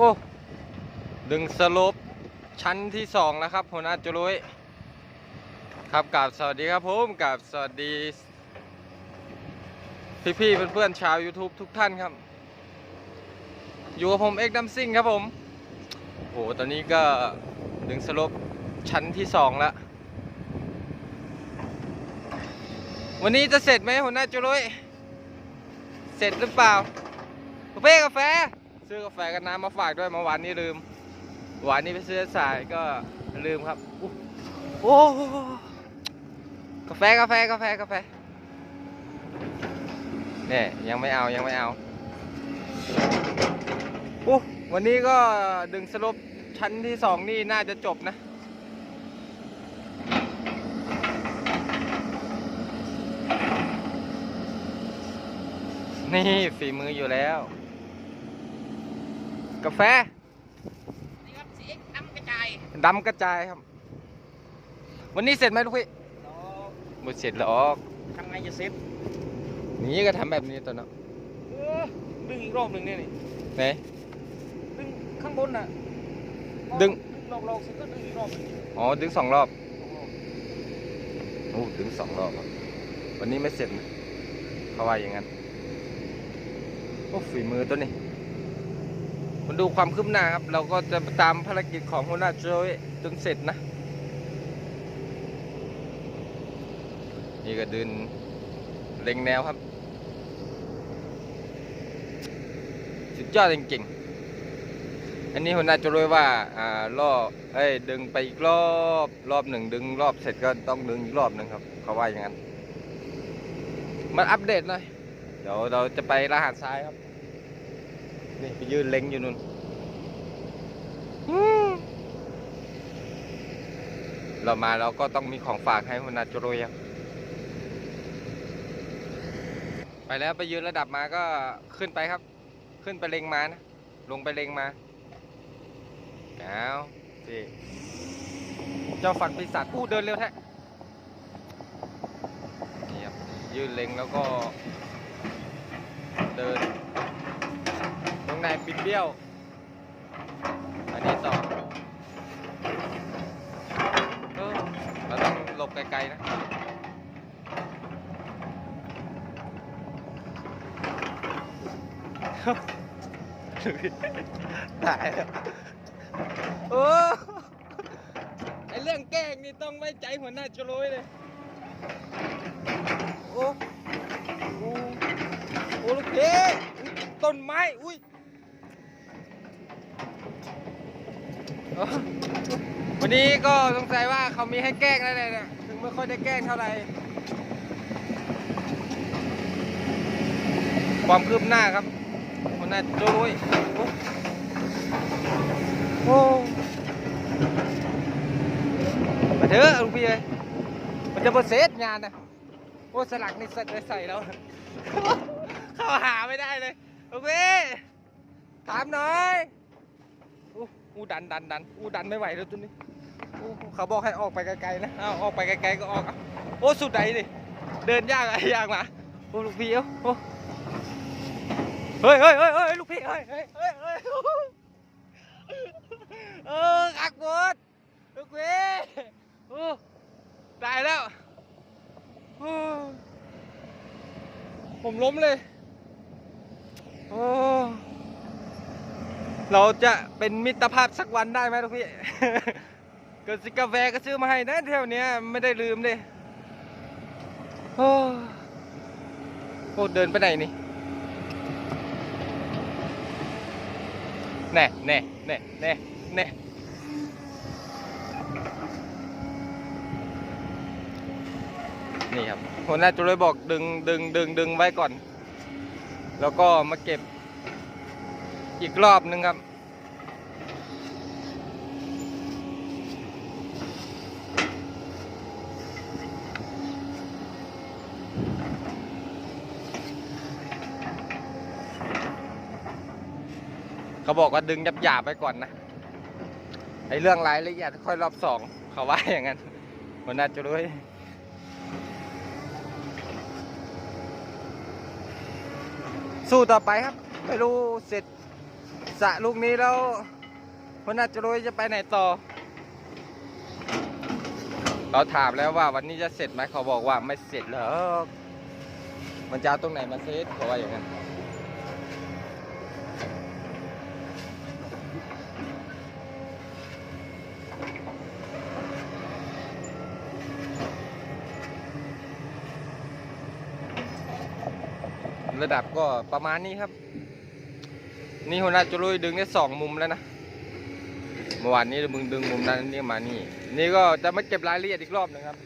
อ้ดึงสลบชั้นที่สองแล้วครับหัวหน้าจุลุยครับกับสวัสดีครับผมกับสวัสดี พี่ๆเพื่อนๆชาว YouTube ทุกท่านครับ อยู่กับผมเอ็กดัมซิงครับผมโอ้ตอนนี้ก็ดึงสลบชั้นที่สองแล้ววันนี้จะเสร็จไหมหัวหน้าจุลุยเสร็จหรือเปล่าเป้กาแฟ ซื้อกาแฟกับน้ำมาฝากด้วยเมื่อวานนี้ลืมหวานนี้ไปซื้อสายก็ลืมครับอู้โอ้กาแฟกาแฟกาแฟกาแฟเนี่ยยังไม่เอายังไม่เอาอู้วันนี้ก็ดึงสรุปชั้นที่สองนี่น่าจะจบนะนี่ฝีมืออยู่แล้ว กาแฟนี่ครับสีน้ำกระจายดำกระจายครับ วันนี้เสร็จไหมลูกพี่แล้วหมดเสร็จแล้วออกทำไงจะเซ็ตนี่ก็ทำแบบนี้ตัวเนาะเออดึงอีกรอบหนึ่งเนี่ยนี่ไหนดึงข้างบนน่ะดึงหลอกๆเสร็จก็ดึงอีกรอบหนึ่งอ๋อดึงสองรอบโอ้ดึงสองรอบอะวันนี้ไม่เสร็จนะเขาว่าอย่างนั้นโอ้ฝีมือตัวนี้ มันดูความคืบหน้าครับ เราก็จะตามภารกิจของหัวหน้าโจยจนเสร็จนะ นี่ก็เดินเล็งแนวครับ สุดยอดจริงๆ อันนี้หัวหน้าโจยว่าอ่ารอบเอ้ยดึงไปอีกรอบรอบหนึ่งดึงรอบเสร็จก็ต้องดึงอีกรอบหนึ่งครับ เขาว่าอย่างนั้น มันอัปเดตหน่อยเดี๋ยวเราจะไปรหัสซ้ายครับ นี่ไปยืนเล็งอยู่นู่นอืมเรามาเราก็ต้องมีของฝากให้หัวหน้าโจโรยครับไปแล้วไปยืนระดับมาก็ขึ้นไปครับ ขึ้นไปเล็งมานะ ลงไปเล็งมาเอาสิเจ้าฝันปีศาจอู้เดินเร็วแท้นี่ครับยืนเล็งแล้วก็ เดิน ตรงไหนบิดเบี้ยว อันนี้ต่อเออเราต้องหลบไกลๆนะตายโอ้ไอเรื่องแกล้งนี่ต้องไว้ใจหัวหน้าจะรวยเลย โอ้ โอ้ โอ้ลูกเพต้นไม้ อุ้ยเอ้อ วันนี้ก็สงสัยว่าเขามีให้แกล้งแล้วเลยเนี่ยถึงไม่ค่อยได้แกล้งเท่าไหร่ความคืบหน้าครับหัวหน้าจะรวยโอ้อ้มาเถอะลูกพี่เลยมันจะมาเซตงานนะโอ้สลักนี่ใส่ใส่แล้ว เข้าหาไม่ได้เลยโอเคถามหน่อย อู้ดันดันดันอู้ดันไม่ไหวแล้วตัวนี้อู้เขาบอกให้ออกไปไกลๆนะเอาออกไปไกลๆก็ออกโอ้สุดใดดิเดินยากอะไรยากมาโอ้ลูกพี่เอ้าเฮ้ยเฮ้ยเฮ้ยเฮ้ยลูกพี่เฮ้ยเฮ้ยเฮ้ยเฮ้ยเออขักหมดลูกพี่โอ้ตายแล้วโอ้ผมล้มเลยโอ้ เราจะเป็นมิตรภาพสักวันได้ไหมทุกพี่เกิดสิกาแฟก็ซื้อมาให้นะเที่ยวเนี้ยไม่ได้ลืมเลยโอ้โหเดินไปไหนนี่แน่แน่แน่แน่แน่นี่ครับหัวหน้าจุเลยบอกดึงดึงดึงดึงไว้ก่อน แล้วก็มาเก็บ อีกรอบนึงครับ เขาบอกว่าดึงหยาบๆไปก่อนนะไอเรื่องรายละเอียดค่อยรอบสองเขาว่าอย่างนั้นหัวหน้าจุเลยสู้ต่อไปครับ ไม่รู้เสร็จ สะลูกนี้แล้วคนน่าจะรู้จะไปไหนต่อ เราถามแล้วว่าวันนี้จะเสร็จไหมเขาบอกว่าไม่เสร็จหรอกมันจะเอาตรงไหนมาเซตเขาว่าอย่างนั้นระดับก็ประมาณนี้ครับ นี่หัวหน้าจุลุยดึงได้สองมุมแล้วนะเมื่อวานนี้มึงดึงมุมนั้นนี่มานี่ นี่ก็จะมาเก็บรายละเอียดอีกรอบหนึงครับ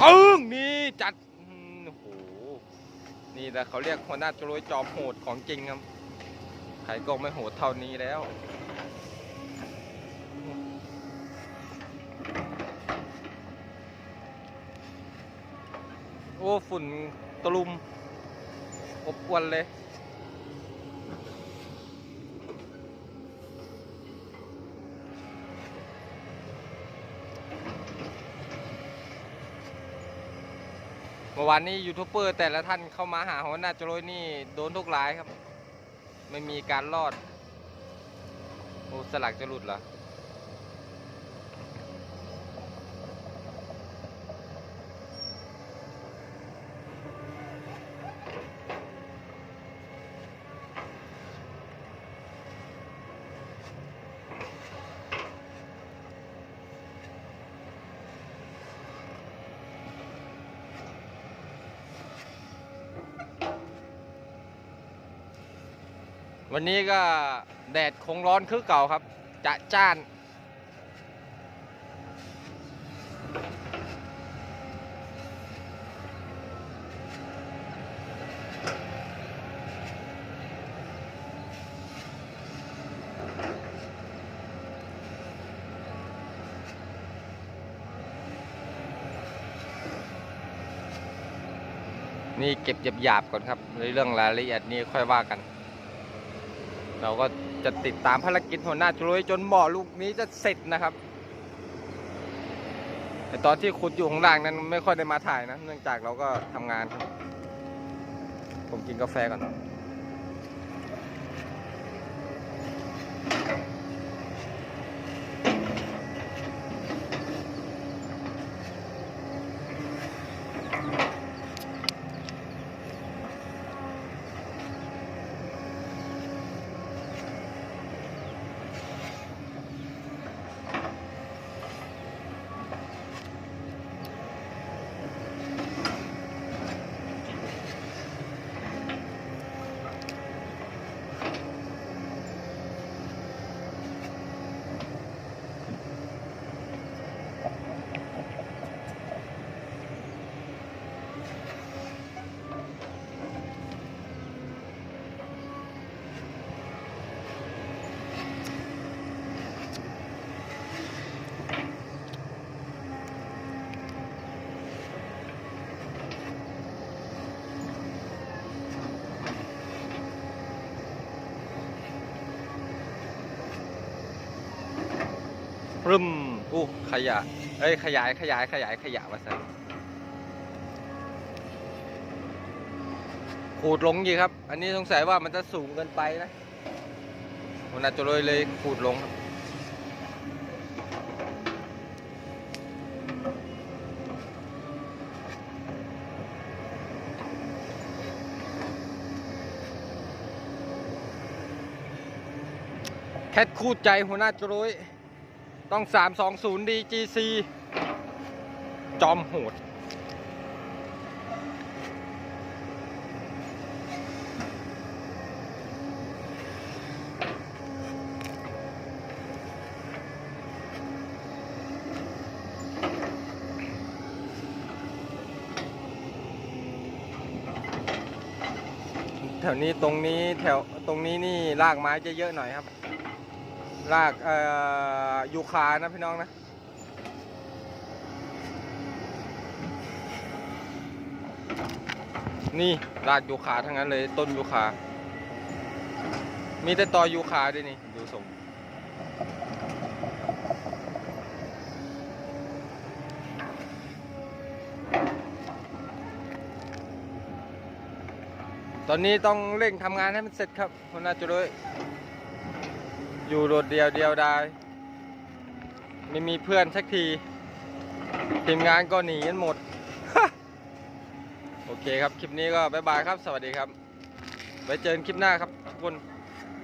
ปึ้งนี่จัดโอ้โหนี่แหละเขาเรียกหัวหน้าจุลยจอมโหดของจริงครับใครก็ไม่โหดเท่านี้แล้ว อ้ฝุ่นตะลุม อบอวนเลย เมื่อวานนี้ยูทูบเบอร์แต่ละท่านเข้ามาหาหัวหน้าจรวยนี่โดนทุกรายครับ ไม่มีการรอด โอ้สลักจะหลุดเหรอ วันนี้ก็แดดคงร้อนคือเก่าครับ จะจ้าน นี่เก็บหยาบๆก่อนครับ ในเรื่องรายละเอียดนี่ค่อยว่ากัน เราก็จะติดตามภารกิจหัวหน้าจุลยจนบ่อลูกนี้จะเสร็จนะครับแต่ตอนที่ขุดอยู่ข้างล่างนั้นไม่ค่อยได้มาถ่ายนะ เนื่องจากเราก็ทำงานครับ ผมกินกาแฟก่อน รึมอู้ขยะเอ้ยขยายขยายขยายขยะมาใส่ขูดลงยีครับ อันนี้สงสัยว่ามันจะสูงเกินไปนะวันนั้นจะเลยเลยขูดลงครับแคทคู่ใจหัวหน้าจรวย ต้อง 320 DGC จอมโหด แถวนี้ตรงนี้แถวตรงนี้นี่รากไม้จะเยอะหน่อยครับ ลากยูคานะพี่น้องนะนี่ลากยูคาทั้งนั้นเลยต้นยูคา มีแต่ตอยูคาด้วยนี่ดูสมตอนนี้ต้องเร่งทำงานให้มันเสร็จครับคนน่าจะด้วย อยู่โดดเดียวเดียวดายไม่มีเพื่อนสักทีทีมงานก็หนีกันหมด โอเคครับ คลิปนี้ก็บ๊ายบายครับ สวัสดีครับ ไว้เจอกันคลิปหน้าครับทุกคน